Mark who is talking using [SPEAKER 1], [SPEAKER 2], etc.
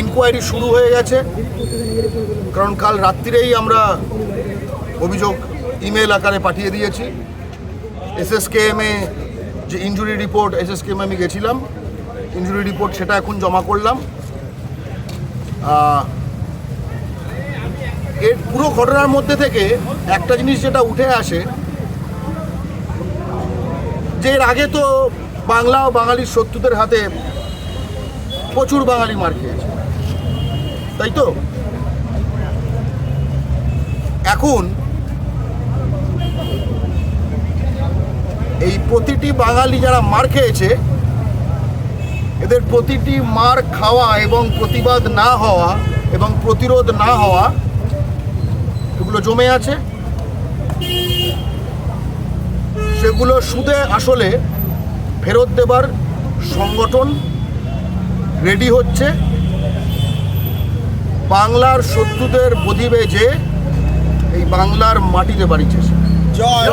[SPEAKER 1] Inquiry শুরু হয়ে গেছে। কারণ কাল রাত্রিরেই আমরা অভিযোগ ইমেল আকারে পাঠিয়ে দিয়েছি। এসএসকেএমে যে ইনজুরি রিপোর্ট এসএসকেএম আমি গেছিলাম। ইনজুরি রিপোর্ট সেটা এখন জমা করলাম। এর পুরো ঘটনার মধ্যে থেকে একটা জিনিস যেটা উঠে আসে, যে এর আগে তো বাংলা ও বাঙালির শত্রুদের হাতে প্রচুর বাঙালি মার খেয়েছে। তাই তো? এখন এই প্রতিটি বাঙালি যারা মার খেয়েছে, এদের প্রতিটি মার খাওয়া এবং প্রতিবাদ না হওয়া এবং প্রতিরোধ না হওয়া, এগুলো জমে আছে। সেগুলো সুদে আসলে ফেরত দেবার সংগঠন রেডি হচ্ছে। বাংলার শত্রুদের বদিবে যে এই বাংলার মাটিতে বাড়িছে
[SPEAKER 2] জয়।